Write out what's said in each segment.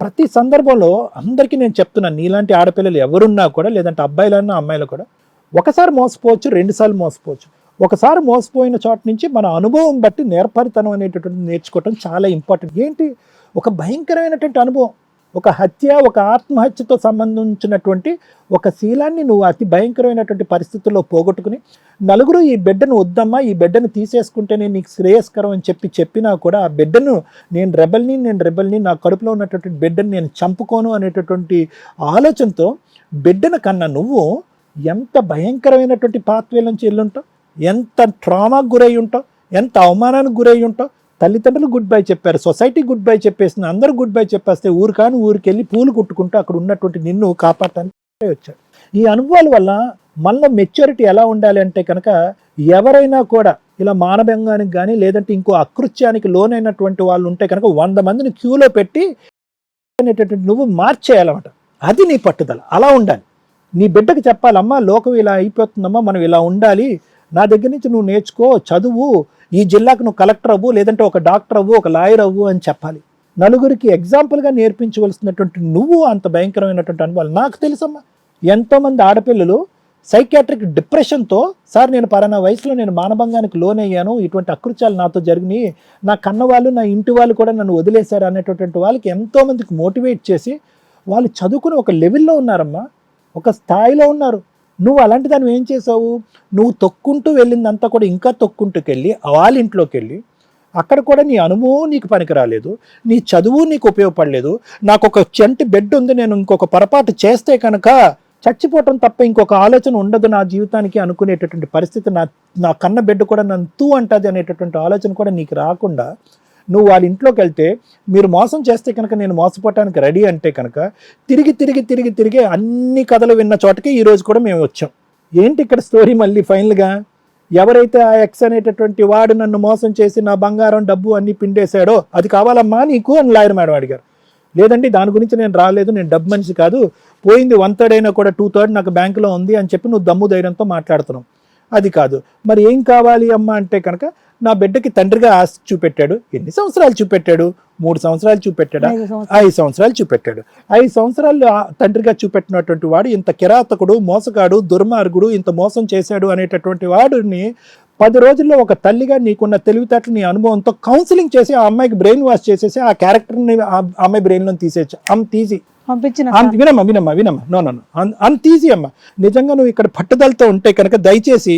ప్రతి సందర్భంలో అందరికీ నేను చెప్తున్నాను నీలాంటి ఆడపిల్లలు ఎవరున్నా కూడా లేదంటే అబ్బాయిలన్నా అమ్మాయిలు కూడా ఒకసారి మోసపోవచ్చు రెండుసార్లు మోసపోవచ్చు. ఒకసారి మోసపోయిన చోట నుంచి మన అనుభవం బట్టి నేర్పరితనం అనేటటువంటి నేర్చుకోవటం చాలా ఇంపార్టెంట్ ఏంటి? ఒక భయంకరమైనటువంటి అనుభవం. ఒక హత్య ఒక ఆత్మహత్యతో సంబంధించినటువంటి ఒక శీలాన్ని నువ్వు అతి భయంకరమైనటువంటి పరిస్థితుల్లో పోగొట్టుకుని నలుగురు ఈ బిడ్డను వద్దమ్మా ఈ బిడ్డను తీసేసుకుంటేనే నీకు శ్రేయస్కరం అని చెప్పి చెప్పినా కూడా ఆ బిడ్డను నేను రెబల్ని నేను రెబల్ని నా కడుపులో ఉన్నటువంటి బిడ్డను నేను చంపుకోను అనేటటువంటి ఆలోచనతో బిడ్డను కన్నా నువ్వు ఎంత భయంకరమైనటువంటి పాత్వేల నుంచి వెళ్ళుంటావు ఎంత ట్రామాకు గురై ఉంటావు? ఎంత అవమానానికి గురై ఉంటావు? తల్లిదండ్రులు గుడ్ బై చెప్పారు. సొసైటీ గుడ్ బై చెప్పేసింది. అందరూ గుడ్ బై చెప్పేస్తే ఊరు కానీ ఊరికెళ్ళి పూలు కుట్టుకుంటూ అక్కడ ఉన్నటువంటి నిన్ను కాపాడటానికి వచ్చాడు ఈ అనుభవాల వల్ల మనలో మెచ్యూరిటీ ఎలా ఉండాలి అంటే కనుక ఎవరైనా కూడా ఇలా మానభంగానికి కానీ లేదంటే ఇంకో అకృత్యానికి లోనైనటువంటి వాళ్ళు ఉంటే కనుక వంద మందిని క్యూలో పెట్టి అనేటటువంటి నువ్వు మార్చేయాలన్నమాట. అది నీ పట్టుదల. అలా ఉండాలి. నీ బిడ్డకి చెప్పాలమ్మా లోకం ఇలా అయిపోతుందమ్మా మనం ఇలా ఉండాలి. నా దగ్గర నుంచి నువ్వు నేర్చుకో చదువు ఈ జిల్లాకు నువ్వు కలెక్టర్ అవ్వు లేదంటే ఒక డాక్టర్ అవ్వు ఒక లాయర్ అవ్వు అని చెప్పాలి. నలుగురికి ఎగ్జాంపుల్గా నేర్పించవలసినటువంటి నువ్వు అంత భయంకరమైనటువంటి అనుభవాలు నాకు తెలుసమ్మా. ఎంతోమంది ఆడపిల్లలు సైకాట్రిక్ డిప్రెషన్తో సార్ నేను పలానా వయసులో నేను మానభంగానికి లోనయ్యాను ఇటువంటి అకృత్యాలు నాతో జరిగినాయి నా కన్న వాళ్ళు నా ఇంటి వాళ్ళు కూడా నన్ను వదిలేశారు అనేటటువంటి వాళ్ళకి ఎంతోమందికి మోటివేట్ చేసి వాళ్ళు చదువుకుని ఒక లెవెల్లో ఉన్నారమ్మా. ఒక స్థాయిలో ఉన్నారు. నువ్వు అలాంటి దాన్ని ఏం చేసావు నువ్వు తొక్కుంటూ వెళ్ళిందంతా కూడా ఇంకా తొక్కుంటూకి వెళ్ళి వాళ్ళ ఇంట్లోకి వెళ్ళి అక్కడ కూడా నీ అనుభవం నీకు పనికి రాలేదు నీ చదువు నీకు ఉపయోగపడలేదు నాకు ఒక చెంటి బెడ్ ఉంది నేను ఇంకొక పొరపాటు చేస్తే కనుక చచ్చిపోవటం తప్ప ఇంకొక ఆలోచన ఉండదు నా జీవితానికి అనుకునేటటువంటి పరిస్థితి నా నా కన్న బిడ్డ కూడా నన్ను తూ అంటది అనేటటువంటి ఆలోచన కూడా నీకు రాకుండా నువ్వు వాళ్ళ ఇంట్లోకి వెళ్తే మీరు మోసం చేస్తే కనుక నేను మోసపోవటానికి రెడీ అంటే కనుక తిరిగి తిరిగి తిరిగి తిరిగి అన్ని కథలు విన్న చోటకి ఈరోజు కూడా మేము వచ్చాం. ఏంటి ఇక్కడ స్టోరీ మళ్ళీ ఫైనల్గా? ఎవరైతే ఆ ఎక్స్ అనేటటువంటి వాడు నన్ను మోసం చేసి నా బంగారం డబ్బు అన్ని పిండేశాడో అది కావాలమ్మా నీకు అని లాయర్ మేడం అడిగారు. లేదండి దాని గురించి నేను రాలేదు నేను డబ్బు మనిషి కాదు. పోయింది వన్ థర్డ్ అయినా కూడా టూ థర్డ్ నాకు బ్యాంకులో ఉంది అని చెప్పి నువ్వు దమ్ము ధైర్యంతో మాట్లాడుతున్నావు. అది కాదు. మరి ఏం కావాలి అమ్మా అంటే కనుక నా బిడ్డకి తండ్రిగా ఆశ చూపెట్టాడు. ఎన్ని సంవత్సరాలు చూపెట్టాడు? మూడు సంవత్సరాలు చూపెట్టాడా? ఐదు సంవత్సరాలు. చూపెట్టాడు. ఐదు సంవత్సరాలు తండ్రిగా చూపెట్టినటువంటి వాడు ఇంత కిరాతకుడు మోసగాడు దుర్మార్గుడు ఇంత మోసం చేశాడు అనేటటువంటి వాడిని పది రోజుల్లో ఒక తల్లిగా నీకున్న తెలివితేటలు నీ అనుభవంతో కౌన్సిలింగ్ చేసి ఆ అమ్మాయికి బ్రెయిన్ వాష్ చేసేసి ఆ క్యారెక్టర్ని ఆ అమ్మాయి బ్రెయిన్లో తీసేయచ్చు. అంత తీసి. పంపించిన వినమ్మా వినమ్మా వినమ్మా. నో నో అంత ఈజీ అమ్మా. నిజంగా నువ్వు ఇక్కడ పట్టుదలతో ఉంటే కనుక దయచేసి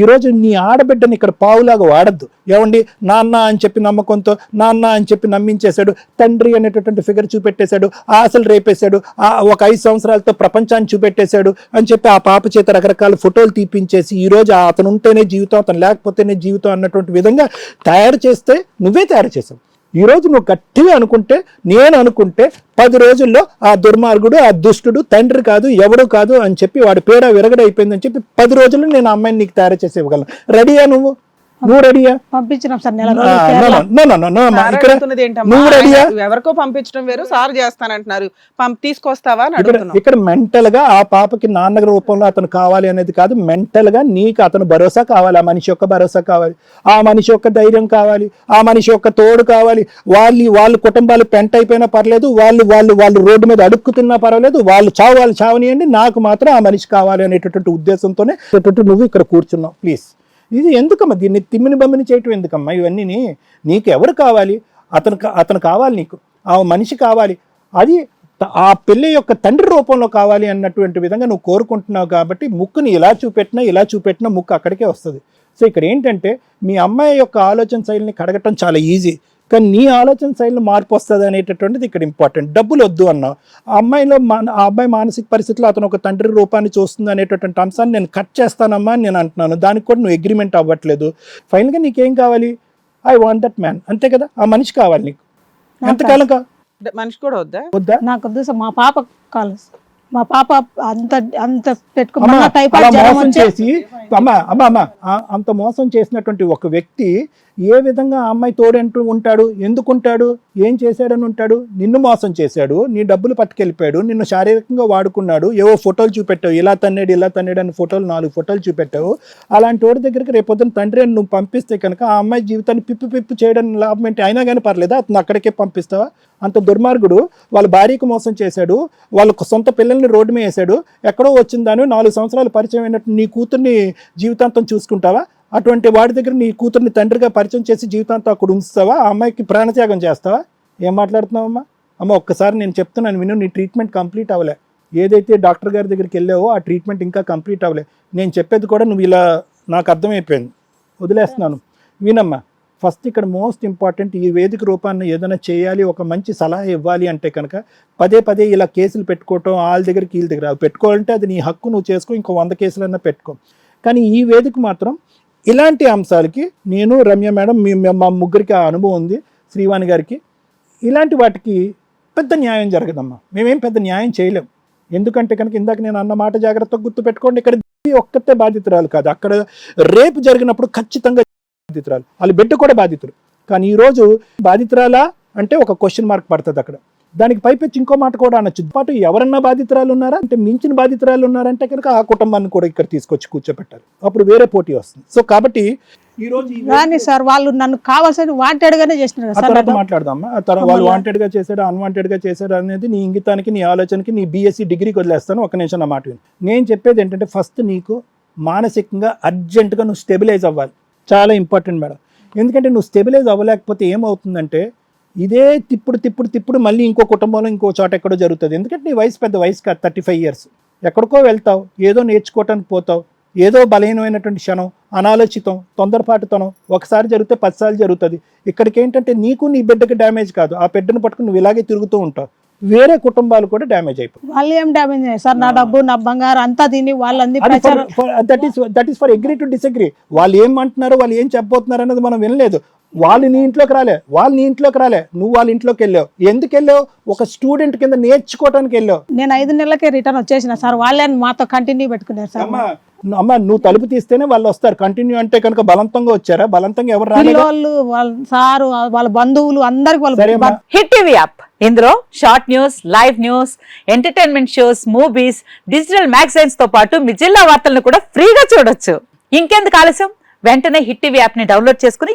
ఈరోజు నీ ఆడబిడ్డని ఇక్కడ పావులాగా వాడద్దు. ఏమండి? నాన్న అని చెప్పి నమ్మకంతో నాన్న అని చెప్పి నమ్మించేశాడు తండ్రి అనేటటువంటి ఫిగర్ చూపెట్టేశాడు ఆశలు రేపేశాడు ఆ ఒక ఐదు సంవత్సరాలతో ప్రపంచాన్ని చూపెట్టేశాడు అని చెప్పి ఆ పాప చేత రకరకాల ఫోటోలు తీపించేసి ఈరోజు ఆ అతను ఉంటేనే జీవితం అతను లేకపోతేనే జీవితం అన్నటువంటి విధంగా తయారు చేస్తే నువ్వే తయారు చేసావు. ఈ రోజు నువ్వు గట్టిగా అనుకుంటే నేను అనుకుంటే పది రోజుల్లో ఆ దుర్మార్గుడు ఆ దుష్టుడు తండ్రి కాదు ఎవడు కాదు అని చెప్పి వాడి పేడ విరగడైపోయిందని చెప్పి పది రోజుల్లో నేను అమ్మాయిని నీకు తయారు చేసి ఇవ్వగలను. రెడీయా నువ్వు? నువ్వు రెడీయా పంపించినాం సార్ నెల ఇక్కడ? నువ్వు రెడీయా ఎవరికో పంపించడం వేరు సార్ చేస్తానంటున్నారు. పంప్ తీసుకొస్తావా అని ఇక్కడ అడుగుతున్నాం. ఇక్కడ మెంటల్గా ఆ పాపకి నాన్న రూపంలో అతను కావాలి అనేది కాదు మెంటల్గా నీకు అతను భరోసా కావాలి ఆ మనిషి యొక్క భరోసా కావాలి ఆ మనిషి యొక్క ధైర్యం కావాలి ఆ మనిషి యొక్క తోడు కావాలి వాళ్ళు వాళ్ళ కుటుంబాలు పెంట అయిపోయినా పర్లేదు వాళ్ళు వాళ్ళు వాళ్ళు రోడ్డు మీద అడుక్కు తిన్నా పర్వాలేదు వాళ్ళు చావు వాళ్ళు చావనియండి నాకు మాత్రం ఆ మనిషి కావాలి అనేటటువంటి ఉద్దేశంతోనే నువ్వు ఇక్కడ కూర్చున్నావు ప్లీజ్ ఇది ఎందుకమ్మా? దీన్ని తిమ్మిని బమ్మిని చేయటం ఎందుకమ్మా? ఇవన్నీ నీకు ఎవరు కావాలి? అతను అతను కావాలి నీకు. ఆ మనిషి కావాలి. అది ఆ పిల్ల యొక్క తండ్రి రూపంలో కావాలి అన్నటువంటి విధంగా నువ్వు కోరుకుంటున్నావు కాబట్టి ముక్కుని ఇలా చూపెట్టినా ఇలా చూపెట్టినా ముక్కు అక్కడికే వస్తుంది. సో ఇక్కడ ఏంటంటే మీ అమ్మాయి యొక్క ఆలోచన శైలిని కడగటం చాలా ఈజీ. కానీ నీ ఆలోచన శైలిలో మార్పు వస్తుంది అనేటటువంటిది ఇక్కడ ఇంపార్టెంట్ డబ్బులు వద్దు అన్నావు ఆ అమ్మాయిలో మా- ఆ అబ్బాయి మానసిక పరిస్థితిలో అతను ఒక తండ్రి రూపాన్ని చూస్తుంది అనేటటువంటి అంశాన్ని నేను కట్ చేస్తానమ్మా అని నేను అంటున్నాను. దానికి కూడా నువ్వు అగ్రిమెంట్ అవ్వట్లేదు. ఫైనల్గా నీకేం కావాలి? ఐ వాంట్ దట్ మ్యాన్ అంతే కదా? ఆ మనిషి కావాలి నీకు. ఎంతకాలం మనిషి కూడా వద్దా? వద్దా? నాకు వద్దు సార్ మా పాప సార్. మా పాప అంత అంత వచ్చి చేసి అమ్మా అమ్మా అమ్మా ఆ- అంత మోసం చేసినటువంటి ఒక వ్యక్తి ఏ విధంగా ఆ అమ్మాయి తోడంటూ ఉంటాడు ఎందుకు ఉంటాడు ఏం చేశాడని ఉంటాడు నిన్ను మోసం చేశాడు నీ డబ్బులు పట్టుకెళ్ళిపోయాడు నిన్ను శారీరకంగా వాడుకున్నాడు ఏవో ఫోటోలు చూపెట్టావు ఇలా తన్నాడు ఇలా తన్నాడు అని ఫోటోలు నాలుగు ఫోటోలు చూపెట్టావు అలాంటి వాడి దగ్గరికి రేపొద్దున తండ్రి అని నువ్వు పంపిస్తే కనుక ఆ అమ్మాయి జీవితాన్ని పిప్పి పిప్పి చేయడం లాభం ఏంటి? అయినా కానీ పర్లేదా? అతను అక్కడికే పంపిస్తావా? అంత దుర్మార్గుడు వాళ్ళ భార్యకు మోసం చేశాడు వాళ్ళ సొంత పిల్లల్ని రోడ్డు మీద వేసాడు ఎక్కడో వచ్చిందాను నాలుగు సంవత్సరాలు పరిచయం అయినట్టు నీ కూతుర్ని జీవితాంతం చూసుకుంటావా? అటువంటి వాడి దగ్గర నీ కూతుర్ని తండ్రిగా పరిచయం చేసి జీవితాంతం అక్కడ ఉంచుతావా? ఆ అమ్మాయికి ప్రాణత్యాగం చేస్తావా? ఏం మాట్లాడుతున్నావమ్మా? అమ్మ ఒక్కసారి నేను చెప్తున్నాను విను నీ ట్రీట్మెంట్ కంప్లీట్ అవ్వలే. ఏదైతే డాక్టర్ గారి దగ్గరికి వెళ్ళావో ఆ ట్రీట్మెంట్ ఇంకా కంప్లీట్ అవ్వలే. నేను చెప్పేది కూడా నువ్వు ఇలా నాకు అర్థమైపోయింది. వదిలేస్తున్నాను. వినమ్మా ఫస్ట్ ఇక్కడ మోస్ట్ ఇంపార్టెంట్ ఈ వేదిక రూపాన్ని ఏదైనా చేయాలి ఒక మంచి సలహా ఇవ్వాలి అంటే కనుక పదే పదే ఇలా కేసులు పెట్టుకోవటం వాళ్ళ దగ్గరికి వీళ్ళ దగ్గర అవి పెట్టుకోవాలంటే అది నీ హక్కు నువ్వు చేసుకో ఇంకో వంద కేసులన్నా పెట్టుకో. కానీ ఈ వేదిక మాత్రం ఇలాంటి అంశాలకి నేను రమ్య మేడం మీ మా ముగ్గురికి ఆ అనుభవం ఉంది శ్రీవాణి గారికి. ఇలాంటి వాటికి పెద్ద న్యాయం జరగదమ్మా. మేమేం పెద్ద న్యాయం చేయలేం. ఎందుకంటే కనుక ఇందాక నేను అన్న మాట జాగ్రత్తగా గుర్తుపెట్టుకోండి ఇక్కడ ఒక్కతే బాధితురాలు కాదు. అక్కడ రేపు జరిగినప్పుడు ఖచ్చితంగా బాధితురాలు. వాళ్ళ బిడ్డ కూడా బాధితుడు. కానీ ఈరోజు బాధితురాలా అంటే ఒక క్వశ్చన్ మార్క్ పడుతుంది అక్కడ. దానికి పైపెచ్చి ఇంకో మాట కూడా అనొచ్చు. పాటు ఎవరన్నా బాధితురాలు ఉన్నారా అంటే మించిన బాధితురాలు ఉన్నారంటే కనుక ఆ కుటుంబాన్ని కూడా ఇక్కడ తీసుకొచ్చి కూర్చోబెట్టారు అప్పుడు వేరే పోటీ వస్తుంది. సో కాబట్టి ఈ రోజు కానీ సార్ వాళ్ళు నన్ను కావాల్సిన వాంటెడ్ గానే సార్ తర్వాత. మాట్లాడదాం. వాళ్ళు వాంటెడ్గా చేశాడు అన్వాంటెడ్గా చేశాడు అనేది నీ ఇంగితానికి నీ ఆలోచనకి నీ బీఎస్సీ డిగ్రీకి వదిలేస్తాను. ఒక నిమిషం నా మాట నేను చెప్పేది ఏంటంటే ఫస్ట్ నీకు మానసికంగా అర్జెంటుగా నువ్వు స్టెబిలైజ్ అవ్వాలి. చాలా ఇంపార్టెంట్ మేడం. ఎందుకంటే నువ్వు స్టెబిలైజ్ అవ్వలేకపోతే ఏమవుతుందంటే ఇదే తిప్పుడు తిప్పుడు తిప్పుడు మళ్ళీ ఇంకో కుటుంబంలో ఇంకో చోట ఎక్కడో జరుగుతుంది. ఎందుకంటే నీ వయసు పెద్ద వయసు కాదు థర్టీ ఫైవ్ ఇయర్స్ ఎక్కడికో వెళ్తావు ఏదో నేర్చుకోవటానికి పోతావు ఏదో బలహీనమైనటువంటి క్షణం అనాలోచితం తొందరపాటుతనం ఒకసారి జరిగితే పదిసార్లు జరుగుతుంది. ఇక్కడికి ఏంటంటే నీకు నీ బిడ్డకి డ్యామేజ్ కాదు ఆ బిడ్డను పట్టుకుని నువ్వు ఇలాగే తిరుగుతూ ఉంటావు. వేరే కుటుంబాలు కూడా డ్యామేజ్ అయిపోయి వాళ్ళు ఏం డ్యామేజ్ సార్ నా డబ్బు నా బంగారం అంతా తిని వాళ్ళంది that is that is for agree to disagree వాళ్ళు ఏం అంటున్నారు వాళ్ళు ఏం చెప్పబోతున్నారు అనేది మనం వినలేదు. వాళ్ళు నీ ఇంట్లోకి రాలే వాళ్ళు నీ ఇంట్లోకి రాలే నువ్వు వాళ్ళ ఇంట్లోకి వెళ్ళావు. ఎందుకు వెళ్ళావు? ఒక స్టూడెంట్ కింద నేర్చుకోవడానికి వెళ్ళావు. నేను ఐదు నెలలకే రిటర్న్ వచ్చేసిన సార్ వాళ్ళే మాతో కంటిన్యూ పెట్టుకున్నారు సార్. అమ్మా అమ్మ నువ్వు తలుపు తీస్తేనే వాళ్ళు వస్తారు. కంటిన్యూ అంటే కనుక బలవంతంగా వచ్చారా? బలవంతంగా ఎవరు రాలేదు? పిల్లోళ్ళు వాళ్ళ సారు వాళ్ళ బంధువులు అందరికి వాళ్ళు హిట్ టీవీ యాప్. ఇందులో short news live news entertainment shows movies digital మ్యాగజైన్స్తో పాటు మీ జిల్లా వార్తలను కూడా ఫ్రీగా చూడొచ్చు. ఇంకెందుకు ఆలస్యం? వెంటనే హిట్ టీవీ యాప్ని డౌన్లోడ్ చేసుకుని